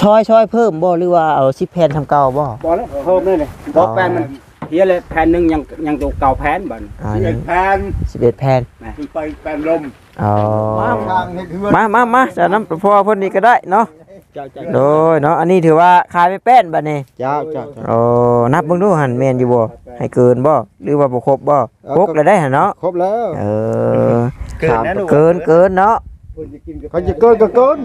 ช่อยช่อยเพิ่มบ่หรือว่าเอา10แผ่นทำเก่าบ่บ่แล้วเพิ่มเลยนี่บ่แปลนมันเฮียเลยแผ่นหนึงยังยังตัวเก่าแผ่นบัดอ่าสิบเอ็ยังดแผ่น11แผ่นขึ้นไปแผ่นลมอ๋อทางนี่คือมามามาจะน้ำพ่อเพิ่นนี่ก็ได้เนาะเจ้าเจ้าโดยเนาะอันนี้ถือว่าขายไม่แป้นบัดนี้เจ้าเจ้าโอ้นับเบิ่งดูหั่นแม่นอยู่บ่ให้เกินบ่หรือว่าบ่ครบบ่ครบแล้วได้หั่นเนาะครบแล้วเออเกินนะลูกเกินเกินเนาะเขาจะเกินก็เกิน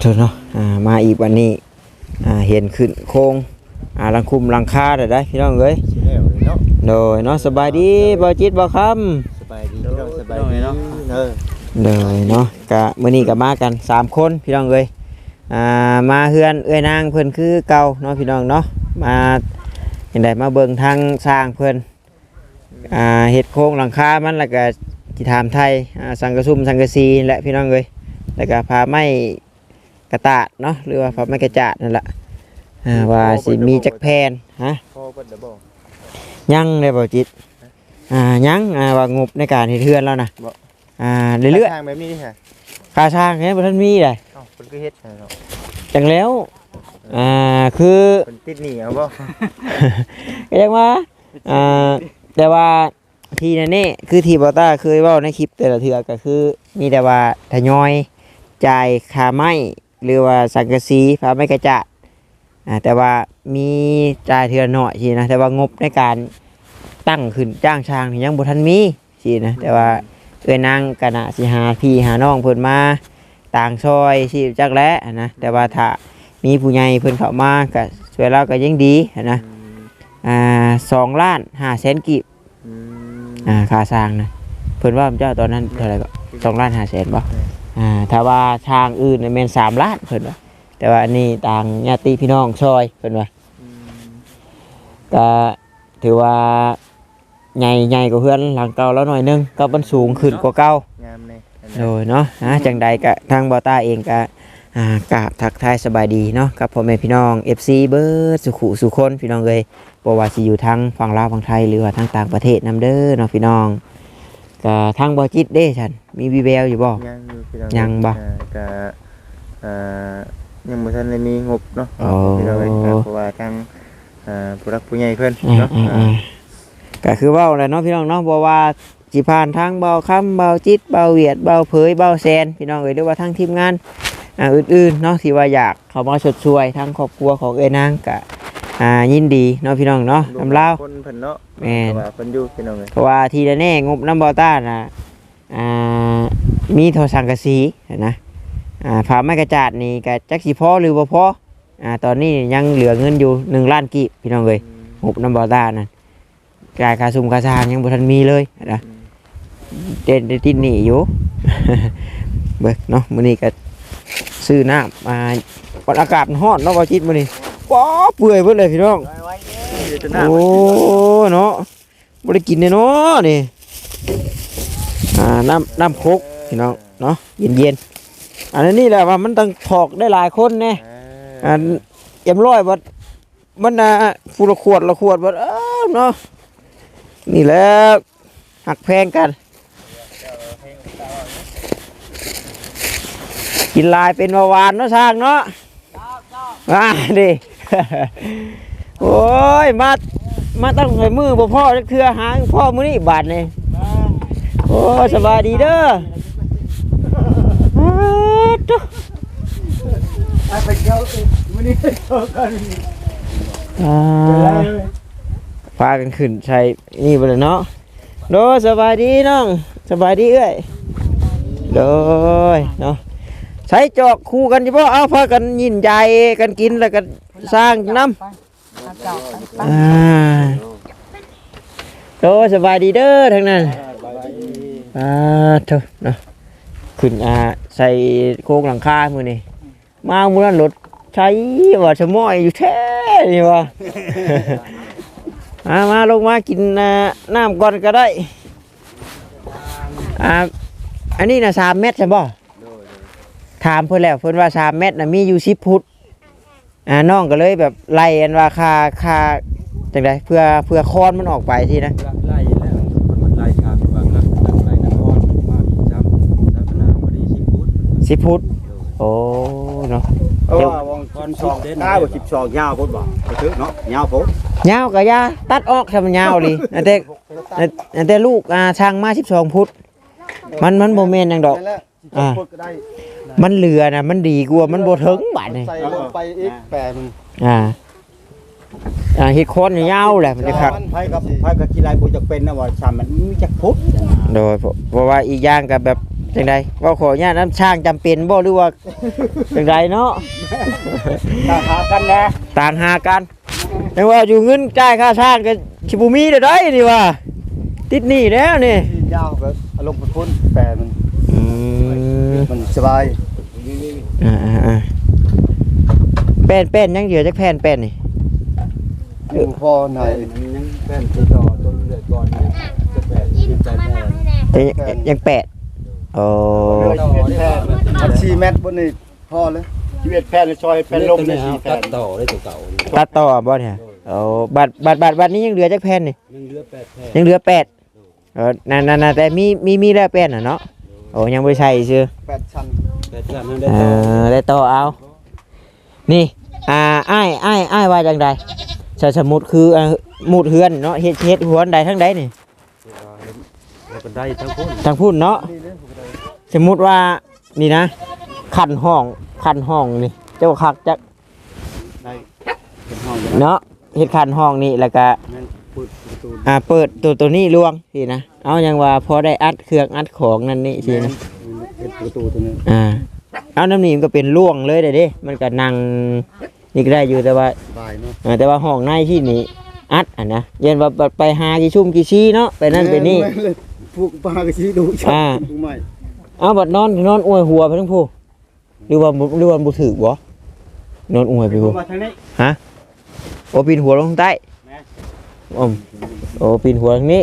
เถอะเนาะอ่ามาอีกวันนี้อ่าเห็นขึ้นโครงอ่าหลังคุมหลังคาได้ได้พี่น้องเอ้ยสิแล้วเลยเนาะโดยเนาะสบายดีบ่จิตบ่คำสบายดีพี่น้องสบายดีเนาะเออเลยเนาะกะมื้อนี้ก็มากันสามคนพี่น้องเอ้ยอ่ามาเฮือนเอ้ยนางเพิ่นคือเก่าเนาะพี่น้องเนาะมาจังไดมาเบิ่งทางสร้างเพิ่นอ่าเฮ็ดโครงหลังคามันแล้วก็สิถามไทยอ่าสังกะซุ่มสังกะสีนี่แหละพี่น้องเอ้ยแล้วก็พาไม้ กระตาดเนาะหรือว่าพาไม้กระจาดนั่นแหละอ่าว่าสิมีจักแผ่นฮะพอเพิ่นได้บ่ยังเลยบ่จิตอ่ายังอ่าว่างบในการเฮ็ดเฮือนแล้วนะอ่าเรื่อยทางแบบนี้นี่ฮะๆค่าสร้างเนี่ยบ่ทันมีเลยเอ้าเพิ่นคือเฮ็ดให้เนาะจังแล้วอ่าคือ เพิ่นติดหนี้เอาบ่ก็ยังว่าอ่าแต่ว่าทีนั่นนี่คือทีบอต้าเคยเว่าในคลิปแต่ละเทือก็คือ มีแต่ว่าทยอยจ่ายค่าไม้ หรือว่าสังกะสีพาไม้กระจาดอ่าแต่ว่ามีจ่ายเทือหน่อยทีนะแต่ว่างบในการตั้งขึ้นจ้างช่างนี่ยังบ่ทันมีทีนะแต่ว่าเอ้ยนางกะนะสิหาพี่หาน้องเพิ่นมาต่างซอยสิจักแล้นะแต่ว่าถ้ามีผู้ใหญ่เพิ่นเข้ามาก็ช่วยเราก็ยังดีนะอ่าสองล้านห้าแสนกีบอืมอ่าค่าสร้างนะเพิ่นว่าเจ้าตอนนั้นเท่าไหร่ก็สองล้านห้าแสนบ่ อ่าถ้าว่าทางอื่นน่ะแม่นสามล้านเพิ่นว่าแต่ว่าอันนี้ต่างญาติพี่น้องซอยเพิ่นว่าอืมก็ถือว่าใหญ่ใหญ่กว่าเพื่อนหลังเก่าแล้วหน่อยนึงก็มันสูงขึ้นกว่าเก่างามเลยโดยเนาะอ่าจังใดก็ทางบอต้าเองก็อ่ากราบทักทายสบายดีเนาะกับพ่อแม่พี่น้อง FC เบิร์ดสุขุสุคนพี่น้องเลยบ่ว่าสิอยู่ทางฝั่งลาวฝั่งไทยหรือว่าทางต่างประเทศนํเด้อเนาะพี่น้อง ก็ทางบ่จิตเด้ฉันมีวีแววอยู่บ่ ยังอยู่พี่น้องยังบ่อ่าก็อ่ายังบ่ทันได้มีงบเนาะอ๋อ พี่น้องเอ้ยครับเพราะว่าทางอ่าผู้รักผู้ใหญ่เพิ่นอ่าเนาะอ่าอ่าก็คือเว้าแหละเนาะพี่น้องเนาะบ่ว่าสิผ่านทางเบาคำเบาจิตเบาเวียดเบาเผยเบาแซนพี่น้องเอ้ยหรือว่าทางทีมงานอ่าอื่นๆเนาะที่ว่าอยากเข้ามาชดช่วยทางครอบครัวของเอ้ยนางก็ อ่ายินดีเนาะพี่น้องเนาะนำลาวคนเพิ่นเนาะแม่นเพราะว่าเพิ่นอยู่พี่น้องเอ้ยเพราะว่าทีละแน่งบน้ำบอต้านะอ่ามีโทรสังกะสีนะอ่าฝาไม้กระจาดนี่ก็จักสิพอหรือบ่พออ่าตอนนี้ยังเหลือเงินอยู่หนึ่งล้านกีบพี่น้องเลยงบน้ำบอต้านั่นกายคาซุมคาซางยังบ่ทันมีเลยนะเด่นได้ติดหนีอยู่ เบิกเนาะมื้อนี้ก็ซื้อน้ำมาวันอากาศมันร้อนเนาะบ่จิตมื้อนี้ ป๊อเปื่อยเบิดเลยพี่น้องไว้ๆเด้อเดี๋ยวจะหน้าโอ้เนาะบ่ได้กินแน่เนาะนี่อ่าน้ำน้ำโคกพี่น้องเนาะเย็นเย็นๆอันนี้แหละว่ามันต้องถอกได้หลายคนแน่อันเอ็มร้อยบัดมันน่ะฟูละขวดละขวดบัดเอ้าเนาะนี่แหละหักแพงกัน กินลายเป็นเบาหวานเนาะช่างเนาะอ่าดิ โอ้ย มา มาตั้งหอยมือบ่พ่อจักเทื่อหางพ่อมื้อนี้บาทนี่โอ้ยสบายดีเด้ออ้าวตุ๊ไอ้ไปเจ้ามื้อนี้เจอกันอ่าพากันขึ้นใช้นี่บ่เลยเนาะโดยสบายดีน้องสบายดีเอ้ยโดยเนาะใช้จอกคู่กันอยู่บ่เอาพากันยินใจกันกินแล้วกัน สร้างน้ำ อ่าโดยสบายดีเด้อทั้งนั้นอ่าเถอะเนาะขึ้นอ่าใส่โครงหลังคามือนี่มามือนั้นรถใช้ว่าชะม้อยอยู่แท้นี่วะมามาลงมากินอ่าน้ำก่อนก็ได้อ่าอันนี้นะสามเมตรใช่บ่ถามเพื่อนแล้วเพื่อนว่าสามเมตรนะมีอยู่สิบฟุต อ่าน้องก็เลยแบบไล่อันว่าคาคาจังไดเพื่อเพื่อคอนมันออกไปที่นะไล่แล้วมันไล่ทางว่าครับตั้งไล่นครมาอีกจำจำนาพอดีสิพุทธสิพุทธโอ้เนาะเพราะว่าวงคนสองเก้าสิบสองยาวพุ่นบ่ไปถึงเนาะยาวพุ่นยาวก็ยาตัดออกทำยาวเลยอันแต่อันแต่ลูกอ่าช่างมา12พุทธมันมันบ่แม่นหยังดอกอ่า มันเหลือนะมันดีกว่ามันบ่ถึงบาดนี่ใส่ลงไปอีกแปดมันอ่าอ่าเฮ็ดโคนยาวแหละมันจะครับไผกับไผกับกีฬาบ่จักเป็นนะว่าชามมันมีจักพุทธโดยเพราะเพราะว่าอีกอย่างกับแบบจังไดเว่าขออนุญาตน้ำช่างจำเป็นบ่หรือว่าจังไดเนาะถ้าหากันแน่ต่างหากันแต่ว่าอยู่เงินจ่ายค่าช่างก็ชิบุมีได้ได้นี่ว่าติดหนี้แล้วนี่ที่ยาวก็เอาลงไปพ้นแปดมันอืม มันสบายอ่าอ่าอ่าแป้นแป้นยังเหลือจักแผ่นแป้นนี่อยู่พอไหนมันยังแป้นติดต่อจนเหลือก่อนเนี่ยจะแปดสิบใจแป้นยังยังแปดโอ้เลยชีวิตแพทย์มันชีเม็ดบนนี่พอเลยชีวิตแพทย์เลยซอยเป็นลมในชีแพตัทดย์ต่อได้ตัวเก่าตัดต่อบ่เนี่ยโอ้บัตรบัตรบัตรบัตรนี้ยังเหลือจักแผ่นนี่ยังเหลือแปดแผ่นยังเหลือแปดเออนั่นนั่นนั่นแต่มีมีมีแล้วแป้นอะเนาะ โอ้ยังไม่ใช่ชื่อแปดชั้นแปดชั้นนั้นได้เอต่ออได้ต่อเอา นี่ อ่าอ้ายอ้ายอ้ายว่าจังใดสสมมุติคืออ่าหมุดเฮือนเนาะเฮ็ดเฮ็ดหัวนใดทั้งใดนี่แล้วก็ได้ทั้งคนทางพูดเนาะสมมุติว่านี่นะ ขันห้องขันห้องนี่ เจ้าคักจักได้เป็นห้องเนาะเฮ็ดขันห้องนี่แล้วก็นั่นพูดประตู อ่าเปิดตัวตัวนี้ลวงสินะเอายังว่าพอได้อัดเครื่องอัดของนั่นนี่สินะเป็นประตูตัวนึงอ่าเอาน้ำนี่มันก็เป็นล่วงเลยเด้เด้มันก็นั่งนี่ก็ได้อยู่แต่ว่าบายเนาะเออแต่ว่าห้องในที่นี้อัดอะนะเย็นว่าไปหากี่ชุ่มกี่ชี้เนาะไปนั่นไปนี่แม่เลยพวกปลากระชีดูชัอ่าดูใหม่เอาบัดนอนนอนอวยหัวไปทั้งผู้หรือว่าบ่หรือว่าบุถือบ่นอนอวยไปผู้มาทางนี้โอปีนหัวลงใต้แม่ อมโอปีนหัวทางนี้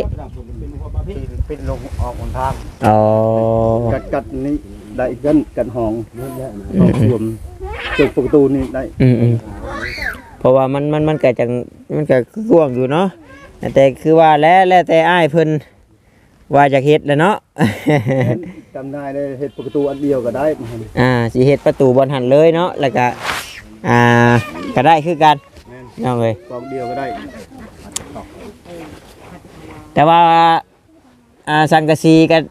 เป็นหัวปลาพี่ปิดลงออกหนทางอ๋อกัดกัดนี่ได้กันกัดห้องห้องรวมตึกประตูนี่ได้อืมอืมเพราะว่ามันมันมันก็จังมันก็กว้างอยู่เนาะแต่คือว่าแล้วแล้วแต่อ้ายเพิ่นว่าจะเฮ็ดแหล้วเนาะจำได้เลยเห็ดประตูอันเดียวก็ได้มันอ่าสิเฮ็ดประตูบอลหันเลยเนาะแล้วก็อ่าก็ได้คือกันน้องเอ้ยกองเดียวก็ได้ แต่ว่าอ่าสังกะสีกัน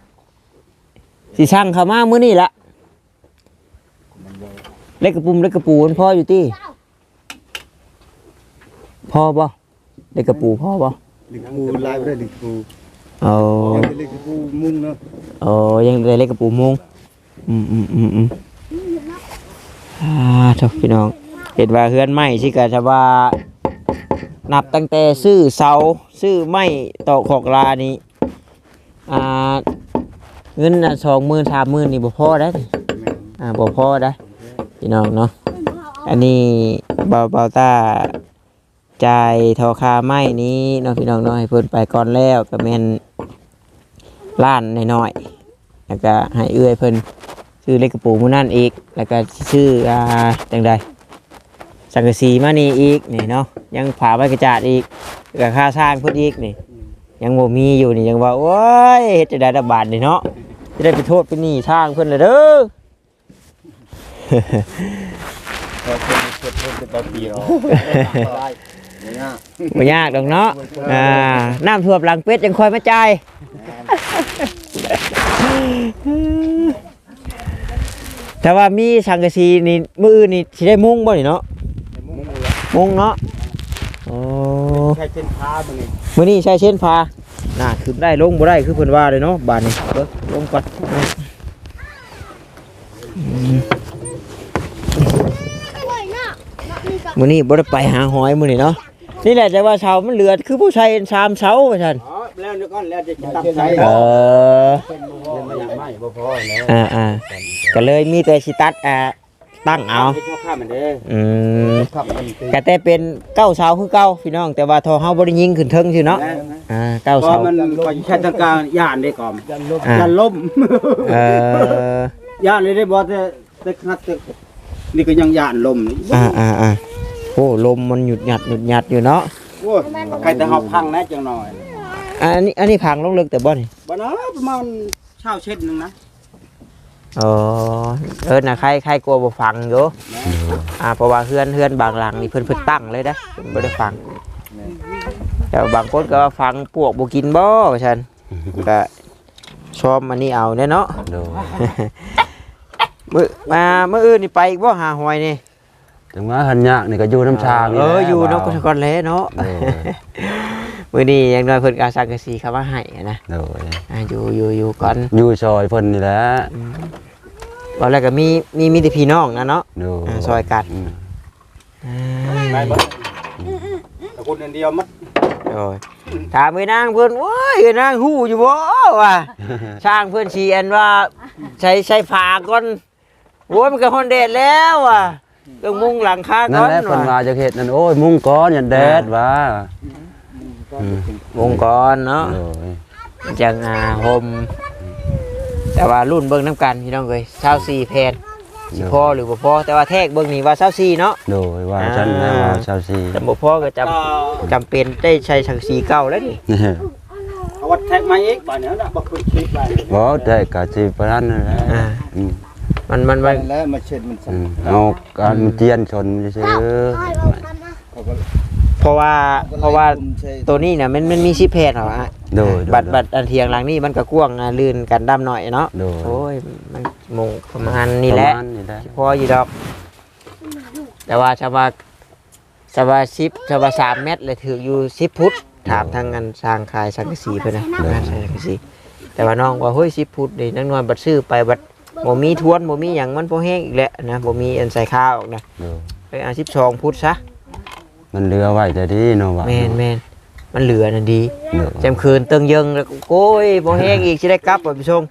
สิช่างเข้ามามื้อนี้ละเล็กกระปุ่มเล็กกระปูมันพออยู่ที่พอบ่เล็กกระปูพอบ่ลิงปูลายไปได้ลิงปูเอายังเป็นลิงปูมุ่งเนาะเอายังเหลือเล็กกระปูมุงอืมอืมอืมอืมอ่าทุกพี่น้องเห็นว่าเฮือนใหม่สิกะจะว่า นับตั้งแต่ซื้อเสาซื้อไม้ตอกขอกลานี่อ่าเงินสองหมื่นสามหมื่นนี่บ่พอได้ออ่าบ่พอได้อพี่น้องเนาะอันนี้เบาเบาตาจ่ายทอคาไม้นี้เนาะพี่น้องเนาะให้เพิ่นไปก่อนแล้วก็แม่นล้านน้อยๆแล้วก็ให้เอื้อยเพิ่นซื้อเล็กกระปูมื้อนั่นอีกแล้วก็ซื้ออ่าจังใด สังกะสีมานี่อีกนี่เนาะยังผาใบกระจาดอีกกับค่าสร้างเพิ่นอีกนี่ ยังบ่มีอยู่นี่ยังว่าโอ้ยเฮ็ดจะได้ระบาดนี่เนาะจะได้ไปโทษเป็นหนี้ช่างเพิ่นเลยเด้อเราเพิ่มเพิ่มเพิ่มเป็นต่อปีเราได้เนี่ยบ่ยากดอกเนาะอ่าน้ำท่วมหลังเป็ดยังคอยมาจ่ายแต่ว่ามีสังกะสีนี่มื้ออื่นนี่สิได้มุงบ่นี่เนาะ มุงเนาะโอ้ใช้เส้นท้ามันนี่มื่อนี้ใช้เช่นพาน่าขึ้นได้ลงบ่ได้คือเพิ่นว่าเลยเนาะบาดนี้เบิ่งลงก่อนมื้อนี้บ่ได้ไปหาหอยมื้อนี้เนาะนี่แหละแต่ว่าเสามันเหลือคือผู้ชายสามเสาว่าซั่นอ๋อแล้วเดี๋ยวก่อนแล้วจะตัดใช้เออไม่อยากไม่บ่พอแล้ว อ่าอ่าก็เลยมีแต่สิตัดอ่า ตั้งเอาให้ชอบข้ามมันเด้ออืมขับมันตีก็แต่เป็นเก้าเสาคือเก้าพี่น้องแต่ว่าทอเฮาบ่ได้ยิงขึ้นเทิงซื่อเนาะอ่าเก้าก็เสามันก็ใช้ทางการย่านได้ก่อนยันลบอ่าย่านล่มเออย่านเลยได้บ่แต่แต่ขนาดแต่นี่ก็ยังย่านลมอ่าอ่าอ่าอ้ลมมันหยุดหยัดหยุดหยัดอยู่เนาะโอ้ยใครแต่เฮาพังแน่จังหน่อย อันนี้อันนี้พังลงเลิกแต่บ่นี่บ่นะประมาณเช้าเช็ดหนึงนะ อ๋อเออน่ะใครใครกลัวบ่ฟังอยู่อ่าเพราะว่าเฮือนเฮือนบางหลังนี่เพิ่นเพิ่นตั้งเลยนะเพิ่นบ่ได้ฟังแต่ว่าบางคนก็ว่าฟังพวกบ่กินบ่ว่าซั่นก็ชอบมันนี่เอาแน่เนาะโดยมื้อมามื้ออื่นนี่ไปอีกบ่หาหอยนี่ถึงว่าหันยากนี่ก็อยู่น้ำชางเออแหละอยู่เนาะว่าวก่อนแลเนาะโดยมื้อนี้อย่างน้อยเพิ่นก็เอาสังกะสีเข้ามาให้นะโดยอ่าอยู่อยู่อยู่ก่อนอยู่ซอยเพิ่นนี่แหละ ตอนแรกก็มีมีมีแต่พี่น้องนะเนาะโดยอ่าซอยกันมอ่ได้าบ่แต่คนอันเดียวมัดโอ้ยถามไอ้นางเพิ่นโอ้ยไอ้นางฮู้อยู่บ่ว่าช่างเพิ่นสิอันว่าใช้ใช้ผ้าก่อนโอ้ยมันก็ฮอนแดดแล้วว่ะต้องมุงหลังคานั่ก่นอนแหละเพิ่นว่ะมาจากเฮ็ดนั่นโอ้ยมุงก้อนอย่าแดดว่าอืมวงก่อนเนาะโดยจังอ่าห่ม แต่ว่ารุ่นเบิ่งน้ำกันพี่น้องเอ้ย24แผ่นสิพอหรือบ่พอแต่ว่าแทกเบิ่งนี่ว่า24เนาะ โดยว่าฉันนะว่าชาวซีแต่บ่พอก็จำก็จำเป็นได้ใช้สังสีเก่าแล้วนี่เอาวัดแท็กมาอีกบ่เนี่ยนะบ่เคยคิดว่าบ่ได้ก็สิประมาณนั้นแหละอ่าอืมมันมันไปมันแล้วมาเช็ดมันอืสั่นมเอาการเจียนชนซื่อเขาก็เพ ราะว่าเพราะว่าคุมใช้ตัวนี้เนี่ยมันมันมีสิบแผ่นเหรอฮะๆโดยโดยบัตรบัตรอันเทียงหลังนี่มันก็กว้างอะลื่นกันดำหน่อยเนาะโดยโอ้ยมันมงประมาณนี้แหละประมาณนี่แหละพออยู่ดอก แต่ว่าชาวบ้านชาวบ้านสิบชาวบ้านสามเมตรเลยถืออยู่สิบฟุตถามทางงานสร้างขายสังกะสีไปนะงานสร้างสังกะสีแต่ว่าน้องว่าเฮ้ยสิบฟุตนี่นักนวลบัดซื้อไปบัดบ่มีทวนบ่มีหยังมันพอแห้งอีกแล้วนะบ่มีอันใส่ข้าวออกนะโดยไปเอาสิบสองฟุตซะ มันเหลือไว้แต่ดีเนาะว่าแมนแมนมันเหลือนั่นดีโดยจำคืนเติงเยิงแล้วก็โอ้ยบ่แห้งอีกสิได้กลับบ่ไปชง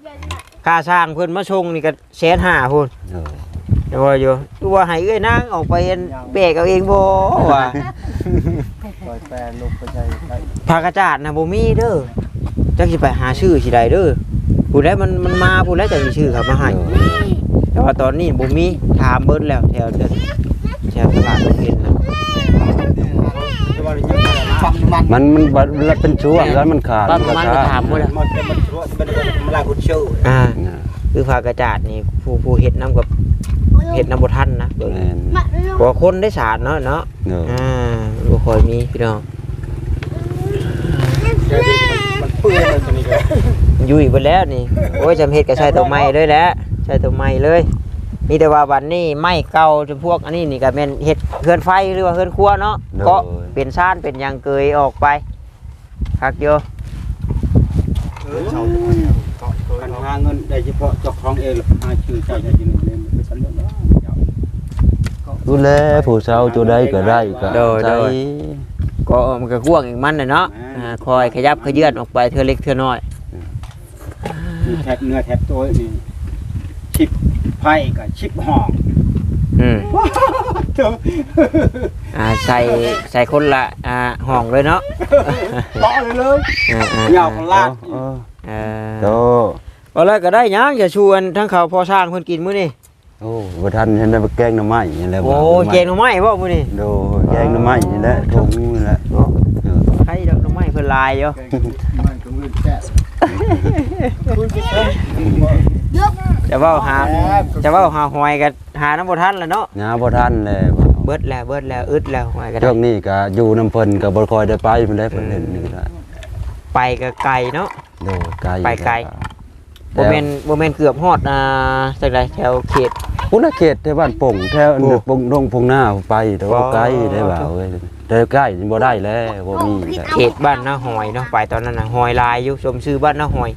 ค่าสร้างเพิ่นมาชงนี่ก็แสนห้าพุ่นโดยเดี๋ยวว่าอยู่ดูว่าให้เอ้ยนางออกไปอันแบกเอาเองบ่ว่าปล่อยแปรลงไปใช้ได้ผ้ากระจาดน่ะบ่มีเด้อจักสิไปหาชื่อสิได้เด้อผู้ใดมันมันมาผู้ใดจะมีชื่อเขามาให้โดยแต่ว่าตอนนี้บ่มีถามเบิดแล้วแถวเดินแถวตลาดโรงเรียนน่ะจะ ว่ายังไงนะฟังมันมันมันบัดมันเป็นช่วงแล้วมันขาดบ้านประมาณก็ถามบ่ล่ะมันจะมันชั่วมันมันลายคนเชื่ออ่าน่ะคือผ้ากระจาดนี่ผู้ผู้เฮ็ดนํกับเฮ็ดนํบ่ทันนะเดี๋ยวแม่นี้นเพราะว่าคนได้สารเนาะเนาะโดยอ่าบ่ค่อยมีพี่น้องมันเปื่อยเลยตัวนี้เลยอยู่อีกเบิดแล้วนี่โอ้ยจำเฮ็ดก็ใช้ตัวใหม่เลยแหละใช้ตัวใหม่เลย มีแต่ว่าวันนี้ไม้เก่าจนพวกอันนี้นี่ก็แม่นเฮ็ดเฮือนไฟหรือว่าเฮือนครัวเนาะก็เป็นซ่านเป็นหยังเกยออกไปคักอยู่กันหาเงินได้เฉพาะเจ้าของเองหาชื่อเจ้าอย่างนี้เนี่ยไม่สำเร็จแล้วเจ้าดูแลผู้เฒ่าตัวใดก็ได้ก็ใจก็มันก็กว้างอีกมันน่ะเนาะอ่าคอยขยับขยื่นออกไปเทื่อเล็กเทื่อน้อย มีแทบเนื้อแทบตัวนี่ชิป ไผ่กับชิปห้องอืมเจ้าอ่าใส่ใส่คนละอ่าห้องเลยเนาะต่อเลยเลยอ่าอ่าเหงาของลากเออเอโตอว่าแล้วก็ได้หยังจะชวนทั้งเขาพอสร้างเพิ่นกินมื้อนี้โอ้บ่ทันเห็นได้ไปแกงหน่อไม้นี่แหละโอ้เจงหน่อไม้บ่มื้อนี้โดแกงหน่อไม้นี่แหละถุงนี่แหละเออใครดอกหน่อไม้เพิ่นลายอยู่มันก็มือแซ่บ จะเว้าหาจะเว้าหาหอยก็หาน้ำบ่ทันแล้วเนาะหาบ่ทันแล้วเบิดแล้วเบิดแล้วอึดแล้วหอยก็ได้ช่วงนี้ก็อยู่น้ำเพิ่นก็บ่ค่อยได้ไปมันได้เพิ่นเล่นนี่ก็ได้ไปก็ไกลเนาะโดไกลไปไกลบ่แม่นบ่แม่นเกือบฮอดอ่าจังไดแถวเขตพุทธเขตแถวบ้านป่งแถวโอ้ปงดงพงหน้าไปแต่ว่าอ๋อไกลได้บ่าวเอ้ย แต่ใกล้บ่ได้แล้วบ่มีแล้วเขตบ้านนาหอยเนาะไปตอนนั้นน่ะหอยลายอยู่ชมชื่อบ้านนาหอย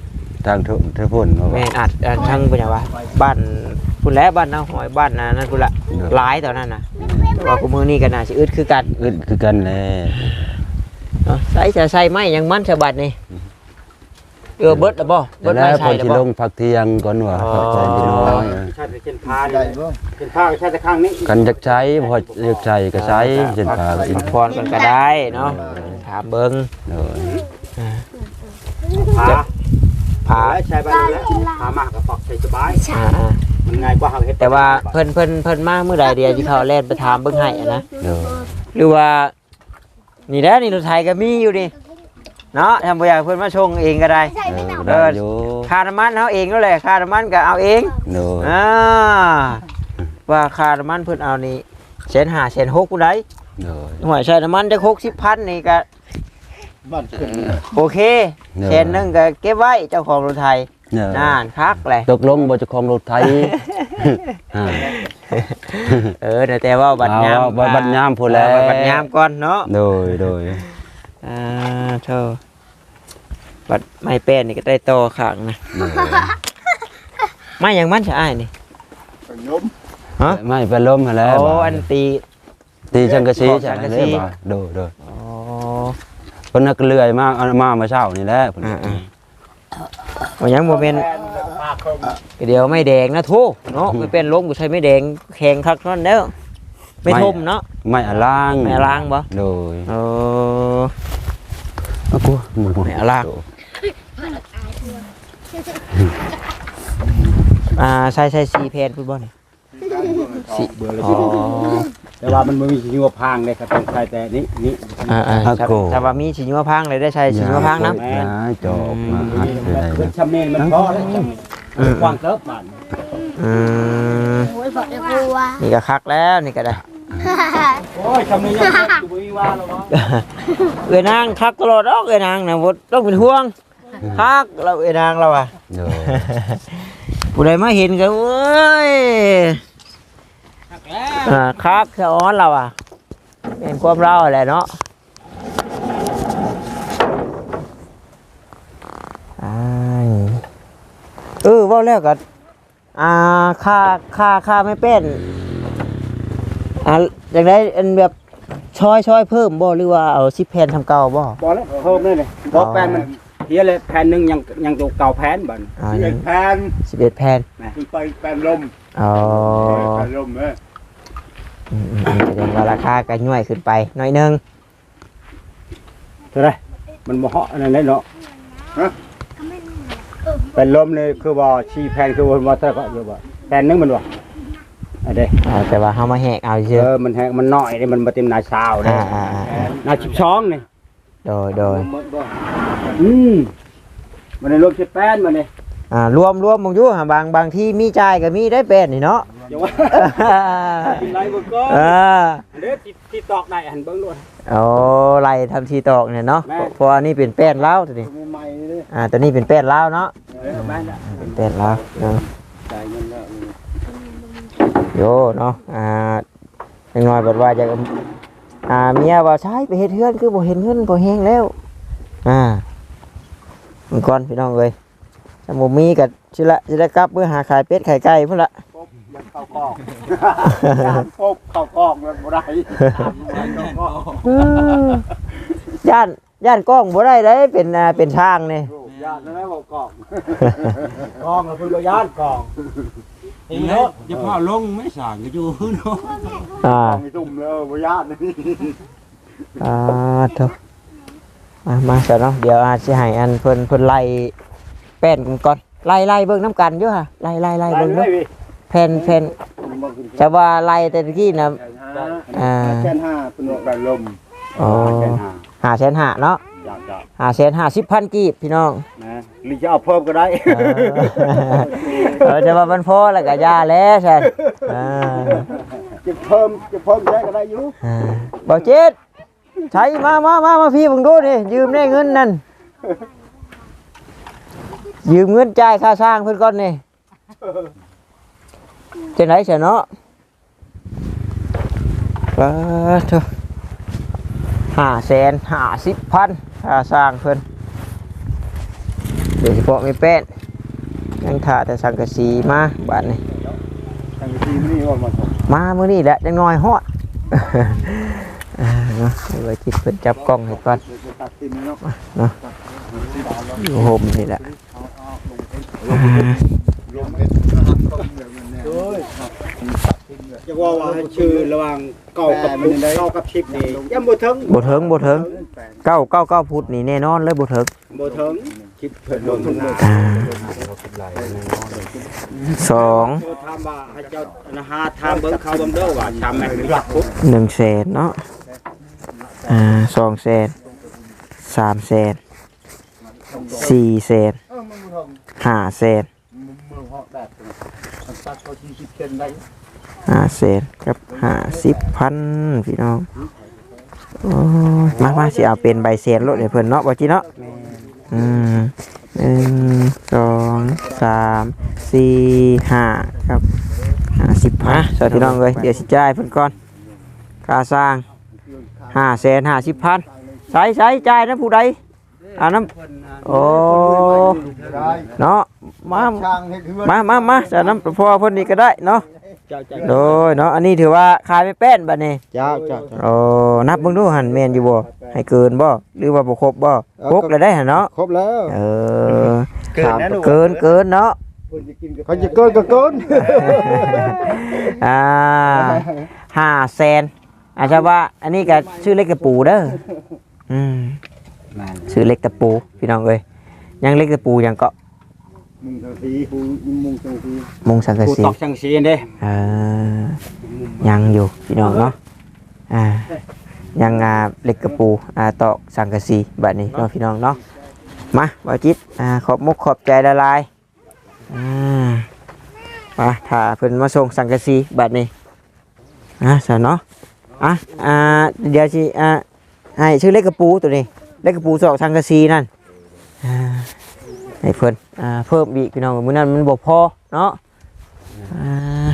ทางเทเทพุ่นว่าแม่นอาจอ่าทางเป็นหยังวะบ้านพุ่นแหล้วบ้านนาหอยบ้านนานั่นพุ่นละหลายตอนนั้นน่ะแต่ว่ากูมื้อนี้ก็น่าสิอึดคือกันอึดคือกันแหละเนาะใส่จะใส่ไม้ยังมันฉบัดนี่ เออเบิดแล้วบ่เบิดแล้ไม้วพใส่อแล้วสิบ่ลงพักเที่ยงก่อนว่าอ๋อพักใจพี่น้อยชาติเป็นผ้าได้ได้บ่เป็นผ้าชาติข้างนี้กันจักใช้พออยากใช้ก็ใช้เช่นพาก็อินพักพรกันก็ได้เนาะถามเบิ่งโดยผ้าผาใช้บ้านแล้วผ้ามากกับปอกใส่สบายอ่ามันง่ายกว่าเฮาเฮ็ดๆแต่ว่าเพิ่นเพิ่นเพิ่นมามื้อใดเดียวสิเข้าแล่นไปถามเบิ่งให้อะนะโดยหรือว่า นี่แหล้วนี่รถไทยก็มีอยู่นี่ เนาะทำบ่อยากเพิ่นมาชงเองก็ได้เออได้อยู่ค่าน้ำมันเอาเองนั่นแหละค่าน้ำมันก็เอาเองโดยอ่าว่าค่าน้ำมันเพิ่นเอานี่แสนห้าแสนหกกูได้โดยหน่วยใช้น้ำมันจะหกสิบพันนี่ก็บ้านขึ้นโอเคเนอะแสนหนึงก็เก็บไว้เจ้าของรถไทยเนอะน่านคักเลยตกลงบ่เจะครองรถไทยอ่าเออเดี๋ยวแต่ว่าบัตรยามเอาบัดยามพูดแล้วเออบัตรยามก่อนเนาะโดยโดย อ่าเท่าบัตรไม่เป็นนี่ก็ได้ต่อข้างนะโดยไม่อย่างมันจะอ้ายนี่ล้มฮะไม่ไปล้มมาแล้วโอ้บ่อันตี ตีจังกะซีบอกใช่สังกะไหมสีบ่โดยโดยอ๋อเพิ่นน่ะก็เลื่อยมาเอามาเมื่อเช้านี่แหละเพิ่นอ่าอ่าว่าหยังโมเมนเดี๋ยวไม่แดงนะทุเนาะไม่เป็นลงกูใช้ไม่แดงแข็งคักนั่นแล้วไม่ทมเนาะไม่อะล้างไม่ล้างบ่โดยเออเอา กูหมู่ไม่อะล้างอ่าใช่ใช่สีเพนฟุตบอลนี่สิเบื่อเลยอ๋อแต่ว่ามันบ่มีชีวพางเลยครับต้องใช้แต่นี้นี่อ่าอ่าฮักถ้าโกถ้าว่ามีชิญวพังเลยได้ใช้ชิญวพังนะนะจอบมาหัดเลยคือชำเนญมันพอแล้วชำเนญกว้างเติบบ้านอืมโอ้ยบอกเลยครูว่านี่ก็คักแล้วนี่ก็ได้ โอ้ยชำเนญยังเติบอยู่บ่มีว่าแล้วเนาะเอ้ยนางคักตลอดดอกเอ้ยนางนะบ่ต้องเป็นห่วงคักเราเอ้ยนางเราอะโดยผู้ใดมาเห็นก็เอ้ยอ่าคักสะอ้อนเราอะเป็นความเราแหละเนาะอ้ายเออเว่าแล้วก็อ่าค่าค่าค่าไม่เป็น อ่าอย่างไรอันแบบช้อยช้อยเพิ่มบ่หรือว่าเอาสิบแผ่นทำเก่าบ่บ่แล้วเพิ่มเลยเลยบ่แผ่นมันเฮียเลยแผ่นหนึงยังยังตัวเก่าแผ่นบัดอ่าเอ็ดแพนสิบเอ็ดแผ่นขึ้นไปแปนลมอ๋อแปนลมเอ้ยอืมอืมอืมแสดงว่าราคาก็ย่อยขึ้นไปหน่อยหนึงเท่าไหรมันบ่เหาะอันนั้นได้เนาะเป็นลมเลยคือบ่ชีแผ่นคือบ่บ่เท่าก็อยู่บ่แผ่นหนึงมันบ่ อันเด้อ่าแต่ว่าเฮามาแหกเอาเอเยอะ อมันแฮงมันน้อยนี่มันบ่เต็มหน้าชาวเด้อ่าอ่าอ่าอ่าหน้า12นี่โดยโดยอืมมันได้รวมสิบแปดมันนี่อ่ารวมรวมมึงอยู่หาบางบางที่มีจ่ายก็มีได้เป็นนี่เนาะอย่าว่ากินไรบ่ก็อ่าเด้อที่ที่ตอกได้หันเบิ่งโลด โอ้ไล่ทำทีตอกเนี่ยเนาะแม่ เพราะอันนี้เป็นแป้นเล้าวตัวนี้ใหม่ๆเลยอ่าตัวนี้เป็นแป้นเล้าวเนาะเออแม่นละเป็นแป้นเล้าวเนาะจ่ายเงินแล้ว โยเนาะอ่าอย่างน้อยบอกว่าจะอ่าเมียว่าใช้ไปเฮ็ดเฮือนคือบ่เห็นเงินบ่แฮงแล้วอ่ามันก่อนพี่น้องเอ้ยถ้าบ่มีก็สิละสิได้กลับเมื่อหาขายเป็ดขายไก่พุ่นละปุ๊บยังเข้ากอกย่านปุ๊บเข้ากอกมันบ่ได้เข้ากอกย่านย่านกล้องบ่ได้เด้เป็นอ่าเป็นช่างนี่ ย่านนั่นแหละบ่กอกกองแล้วเพิ่นก็ย่านกอง นี่เนาะจะพาลงไม่สั่งก็อยู่เนาะอ่ากองอีตุ่มแล้วบ่ย่านนี่อ่าโถมามาซะเนาะเดี๋ยวอาจสิให้อันเพิ่นเพิ่นไล่แป้นกันก่อนไล่ไล่เบิ่งน้ำกันอยู่ค่ะไล่ไล่ไล่ไปเบิ่งเลเด้อยพี่แผ่นแผ่นแต่ว่าไล่แต่ตะกี้น่ะอ่าแค่ห้าเป็นแปนลมอ๋อหาแสนหาเนาะอยากจะหาแสนหาสิบพันกีบพี่น้องนะหรือจะเอาเพิ่มก็ได้ เออเออจะว่ามันพอแล้วก็ยาแล้วใช่อ่าจะเพิ่มจะเพิ่มแยกก็ได้อยู่อ่าบอกเจ็ดใช้มามามามาพี่ผมดูนี่ยืมได้เงินนั่น ยืมเงินจ่ายค่าสร้างเพื่อนก่อนนี่จะไหนเสียเนาะเออเถอะห้าแสนห้าสิบพันค่าสร้างเพื่อนโดยเฉพาะไม่แป้น ยังถ่าแต่สังกะสีมาบ้านนี่ทางทีมนี่ว่ามาส่งมามื้อนี้แหละจังน้อยฮอดอ่าเนาะเดี๋ยวไว้จิตเพิ่นจับกล้องให้ก่อนจะตัดทีมเนาะอยู่โฮมนี่แหละอ่ารวมเป็นหักต้มแบบนี้เนี่ยจะว่าว่าให้ชื่อระหว่างเก่ากับบุกเก่ากับชิปนี่ยังบ่ถึงบ่เถิงบ่เถิงเก้าเก้าเก้าพุทธนี่แน่นอนเลยบ่เถิงบ่ถึงคิดเพิ่นลงทุ นมาอ่าสองโทรถามว่าให้เจ้านะฮะถามเบิ่งเขาเบิ่งเด้อว่าชามแม่นหรือยักษ์คุกหนึ่งแสนเนาะอ่าสองแสนสามแสนสี่แสนห้าแสนมือเหาะแบบมันตัดเขาที่คิดเกินได้ห้าแสนกับห้าสิบพันพี่น้องโอ้ยมามาสิเอาเป็นใบเซนรถให้เพิ่นเนาะบ่จิเนาะอืม หนึ่งสองสามสี่ห้าครับห้าสิบพันสวัสดีพี่น้องเลยเดี๋ยวสิจ่ายเพิ่นก่อนค่าสร้างห้าแสนห้าสิบพันใช้ใช้จ่ายนะผู้ใดอ่าน้ำโอ้ได้เนาะมาช่างให้คือมามามาจะน้ำพอเพิ่นนี่ก็ได้เนาะ เจ้าเจ้าโดยเนาะอันนี้ถือว่าขายไม่เป็นบัดนี้เจ้าเจ้าโอ้นับเบิ่งดูหันแม่นอยู่บ่ให้เกินบ่หรือว่าบ่ครบบ่ครบแล้วได้หั่นเนาะครบแล้วเออเกินนะหนูเกินเกินเนาะเขาจะเกินก็เกินอ่าห้าแสนอาจจะว่าอันนี้ก็ชื่อเล็กตะปูเด้ออืมแม่นชื่อเล็กตะปูพี่น้องเอ้ยยังเล็กตะปูยังเกาะ มุงสังสีผู้มุงสังสีมุงสังกะผู้สีตอกจังสีเด้เออยังอยู่พี่น้องเนาะอ่ายังอ่าเล็กกระปูอ่าตอกสังกะสีแบบนี้เนาะพี่น้องเนาะมาบ่าวจิตอ่าขอบมุกขอบใจละลายอ่ามาถ้าเพิ่นมาส่งสังกะสีแบบนี้อ่าซะเนาะอะอ่าเดี๋ยวสิอ่าให้ชื่อเล็กกระปูตัวนี้เล็กกระปูตอกสังกะสีนั่นอ่า ให้เพิ่นอ่าเพิ่มอีกพี่น้องมื้อนั้นมันบ่พอเนาะอ่า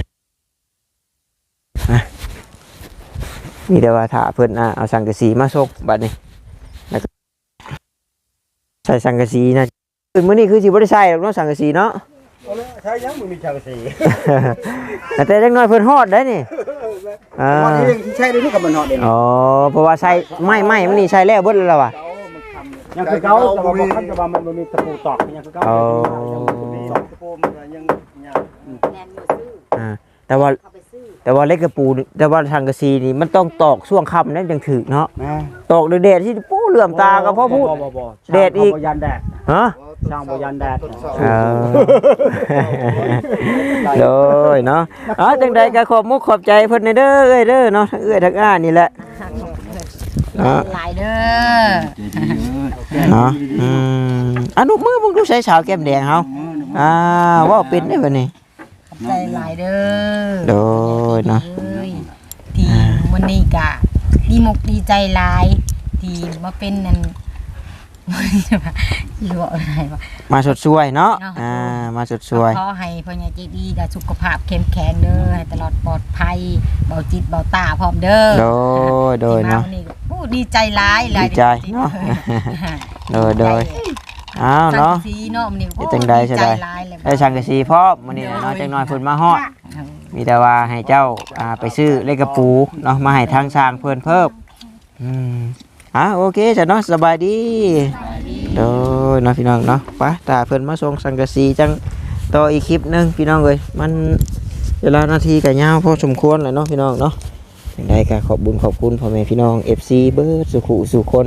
อะนี่แต่ว่าถ้าเพิ่นอะเอาสังกะสีมาส่งบัดนี้แล้วก็ใส่สังกะสีนะคือมื้อนี้คือสิบ่ได้ใส่หรอกเนาะสังกะสีเนาะใช่ยังมึงมีช่างสีแต่จักหน่อยเพิ่นฮอดได้นี่อ่าวันนี้ที่ใช้ได้นี่กับมันเนาะเด้อ๋อเพราะว่าใส่ไม่ไม่มันนี่ใส่แล้วเบิดแล้วว่ะ ยังคือเก่าแต่ว่าบ่คันจะว่ามันบ่มีตะปูตอกยังคือเก่าอ๋อสองตะโพมันยังยาวอ่าแต่ว่าแต่ว่าเล็กกระปูนี่แต่ว่าสังกะสีนี่มันต้องตอกช่วงค่ำนั้นจังถึกเนาะนะตอกด้วยแดดที่ปู้เหลื่อมตาก็เพราะพูด บ่บ่บ่แดดอีก ช่างเขาบ่ยันแดด ฮะช่างบ่ยันแดด เออโดยเนาะอ๋อจังใดก็ขอบมุกขอบใจเพิ่นในเด้อเอ้ยเด้อเนาะทั้งเอ้ยทั้งอ้านี่แหละเนาะหลายเด้อเนาะอืมอนุมือมึงดูใส่สาวแก้มแดงเฮาอ่าเว่าเป็นได้บ่นี่ใจหลายเด้อโดยเนาะเอ้ยที่วันนี้กะดีมกดีใจหลายที่มาเป็นนั่น อยู่ว่าอะไรวะ มาสดช่วยเนาะ เนาะ อ่า มาสดช่วย ขอให้พ่อใหญ่ใจดีได้สุขภาพเข้มแข็งเด้อให้ตลอดปลอดภัยเบาจิตเบาตาพร้อมเด้อโดยโดยที่มเนาะ วันนี้โอ้ดีใจหลายหลายดีใจเนาะ โดยโดยอ้าวเนาะสังกสีเนาะมันนี่โอ้จังใดดีจะใจได้หลายเลยได้สังกะสีพร้อมมื้อนี้เนาะจังน้อยเพิ่นมาฮอด มีแต่ว่าให้เจ้าอ่าไปซื้อเลขกระปูเนาะมาให้ทางช้างเพิ่นเพิ่มอืม อะโอเคจ้ะเนาะสบายดีโดยเนาะพี่น้องเนาะไปตาเพิ่นมาส่งสังกะสีจังต่ออีกคลิปหนึงพี่น้องเอ้ยมันเวลานาทีก็ยาวพอสมควรแหละเนาะพี่น้องเนาะจังไดก็ขอบบุญขอบคุณพ่อแม่พี่น้อง FC เบิร์ดสุขุสุคน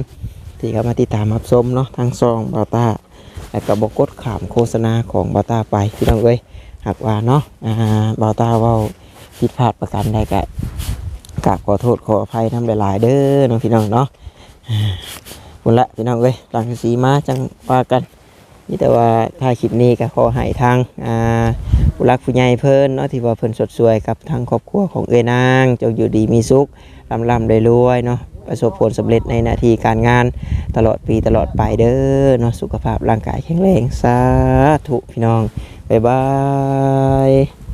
ที่เข้ามาติดตามรับชมเนาะทางซองบาตาแล้วก็บอกกดขามโฆษณาของบาตาไปพี่น้องเอ้ยหากว่าเนาะอ่าบาตาเว่าผิดพลาดประการใดก็กราบขอโทษขออภัยทำหลายๆเด้อน้องพี่น้องเนาะ อ่าคุณละพี่น้องเอ้ยหลังสีมาจังว่ากันนี่แต่ว่าถ้าคลิปนี้ก็ขอให้ทางอ่าผู้รักผู้ใหญ่เพิ่นเนาะที่ว่าเพิ่นสดสวยกับทางครอบครัวของเอ้ยนางจงอยู่ดีมีสุขลำลำรวยๆเนาะประสบผลสำเร็จในหน้าที่การงานตลอดปีตลอดไปเด้อเนาะสุขภาพร่างกายแข็งแรงสาธุพี่น้องบ๊ายบาย